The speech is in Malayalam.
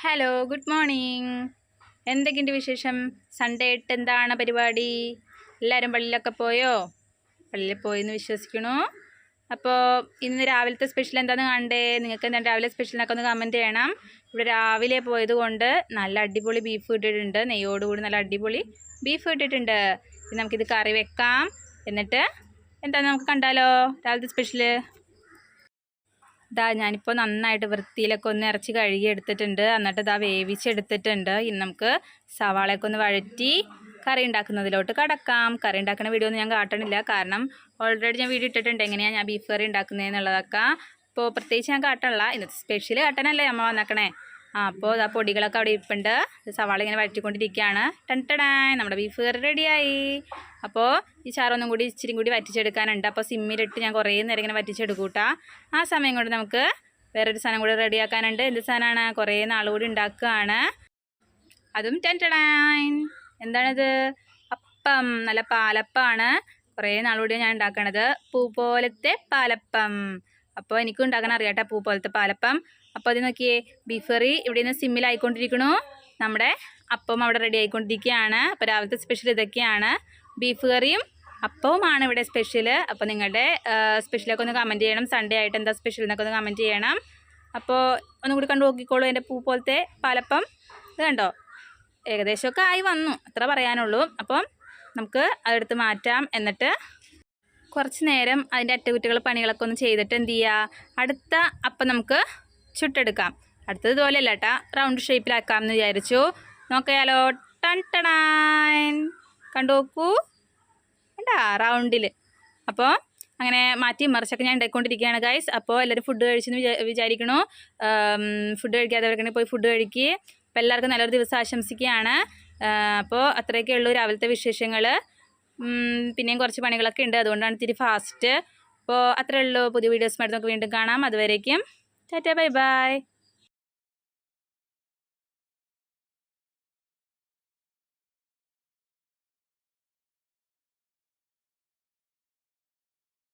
ഹലോ ഗുഡ് മോർണിംഗ് എന്തൊക്കെയുണ്ട് വിശേഷം? സൺഡേ ഇട്ട് എന്താണ് പരിപാടി? എല്ലാവരും പള്ളിയിലൊക്കെ പോയോ? പള്ളിയിൽ പോയെന്ന് വിശ്വസിക്കണു. അപ്പോൾ ഇന്ന് രാവിലത്തെ സ്പെഷ്യൽ എന്താണെന്ന് കണ്ടേ? നിങ്ങൾക്ക് എന്താണ് രാവിലെ സ്പെഷ്യലിനൊക്കെ ഒന്ന് കമന്റ് ചെയ്യണം. ഇവിടെ രാവിലെ പോയത് കൊണ്ട് നല്ല അടിപൊളി ബീഫ് ഇട്ടിട്ടുണ്ട്. നെയ്യോടുകൂടി നല്ല അടിപൊളി ബീഫ് ഇട്ടിട്ടുണ്ട്. നമുക്കിത് കറി വെക്കാം. എന്നിട്ട് എന്താണെന്ന് നമുക്ക് കണ്ടാലോ? രാവിലത്തെ സ്പെഷ്യൽ ഇതാ ഞാനിപ്പോൾ നന്നായിട്ട് വൃത്തിയിലൊക്കെ ഒന്ന് ഇറച്ചി കഴുകി എടുത്തിട്ടുണ്ട് എന്നിട്ട് ഇതാ വേവിച്ചെടുത്തിട്ടുണ്ട്. ഇനി നമുക്ക് സവാളയൊക്കെ ഒന്ന് വഴറ്റി കറി ഉണ്ടാക്കുന്നതിലോട്ട് കടക്കാം. കറി ഉണ്ടാക്കുന്ന വീഡിയോ ഒന്നും ഞാൻ കാട്ടണില്ല. കാരണം ഓൾറെഡി ഞാൻ വീഡിയോ ഇട്ടിട്ടുണ്ട്. എങ്ങനെയാണ് ഞാൻ ബീഫ് കറി ഉണ്ടാക്കുന്നതെന്നുള്ളതൊക്കെ അപ്പോൾ പ്രത്യേകിച്ച് ഞാൻ കാട്ടണില്ല. ഇന്നത്തെ സ്പെഷ്യൽ കാട്ടാനല്ലേ നമ്മൾ വന്നേക്കണേ? അപ്പോൾ ആ പൊടികളൊക്കെ അവിടെ ഇരിപ്പുണ്ട്. സവാള ഇങ്ങനെ വഴറ്റിക്കൊണ്ടിരിക്കുകയാണ്. ടെന്റടാ നമ്മുടെ ബീഫ് കറി റെഡിയായി അപ്പോൾ ഈ ചാറൊന്നും കൂടി ഇച്ചിരി കൂടി വറ്റിച്ചെടുക്കാനുണ്ട്. അപ്പോൾ സിമ്മിലിട്ട് ഞാൻ കുറേ നേരം ഇങ്ങനെ വറ്റിച്ചെടുക്കൂട്ടാ. ആ സമയം കൊണ്ട് നമുക്ക് വേറൊരു സാധനം കൂടി റെഡിയാക്കാനുണ്ട് എന്ത് സാധനമാണ്? കുറേ നാൾ കൂടി ഉണ്ടാക്കുകയാണ്. അതും ടെന്റടാൻ എന്താണിത്? അപ്പം. നല്ല പാലപ്പമാണ്. കുറേ നാളുകൂടി ഞാൻ ഉണ്ടാക്കണത്. പൂ പോലത്തെ പാലപ്പം. അപ്പോൾ എനിക്കും ഉണ്ടാക്കാൻ അറിയാട്ടെ പൂ പോലത്തെ പാലപ്പം. അപ്പോൾ അത് നോക്കിയേ ബീഫ് കറി ഇവിടെ നിന്ന് സിമ്മിലായിക്കൊണ്ടിരിക്കണു നമ്മുടെ അപ്പം അവിടെ റെഡി ആയിക്കൊണ്ടിരിക്കുകയാണ്. അപ്പോൾ രാവിലത്തെ സ്പെഷ്യൽ ഇതൊക്കെയാണ്. ബീഫ് കറിയും അപ്പവുമാണ് ഇവിടെ സ്പെഷ്യൽ അപ്പോൾ നിങ്ങളുടെ സ്പെഷ്യലൊക്കെ ഒന്ന് കമന്റ് ചെയ്യണം. സൺഡേ ആയിട്ട് എന്താ സ്പെഷ്യൽ എന്നൊക്കെ ഒന്ന് കമന്റ് ചെയ്യണം. അപ്പോൾ ഒന്നും കൂടി കണ്ടു നോക്കിക്കോളൂ എന്റെ പൂ പോലത്തെ പാലപ്പം. ഇത് കണ്ടോ? ഏകദേശമൊക്കെ ആയി വന്നു. അത്ര പറയാനുള്ളൂ. അപ്പം നമുക്ക് അതെടുത്ത് മാറ്റാം. എന്നിട്ട് കുറച്ച് നേരം അതിന്റെ അറ്റകുറ്റകൾ പണികളൊക്കെ ഒന്ന് ചെയ്തിട്ട് എന്ത് ചെയ്യുക? അടുത്ത അപ്പം നമുക്ക് ചുട്ടെടുക്കാം. അടുത്തത് ഇതുപോലെയല്ല കേട്ടോ. റൗണ്ട് ഷേപ്പിലാക്കാമെന്ന് വിചാരിച്ചു. നോക്കിയാലോ. ടൺ ടണാൻ. കണ്ടു നോക്കൂ കണ്ടാ? റൗണ്ടിൽ. അപ്പോൾ അങ്ങനെ മാറ്റി മറിച്ചൊക്കെ ഞാൻ ഉണ്ടാക്കിക്കൊണ്ടിരിക്കുകയാണ് ഗൈസ് അപ്പോൾ എല്ലാവരും ഫുഡ് കഴിച്ചെന്ന് വിചാ വിചാരിക്കണു. ഫുഡ് കഴിക്കാത്തവർക്കാണെങ്കിൽ പോയി ഫുഡ് കഴിക്കുക അപ്പോൾ എല്ലാവർക്കും നല്ലൊരു ദിവസം ആശംസിക്കുകയാണ്. അപ്പോൾ അത്രയൊക്കെ ഉള്ളൂ രാവിലത്തെ വിശേഷങ്ങൾ. പിന്നെയും കുറച്ച് പണികളൊക്കെ ഉണ്ട്. അതുകൊണ്ടാണ് ഇത്തിരി ഫാസ്റ്റ് അപ്പോൾ അത്രയേ ഉള്ളൂ പുതിയ വീഡിയോസ് നമുക്ക് വീണ്ടും കാണാം. അതുവരേക്കും ടാറ്റ ബൈ ബൈ.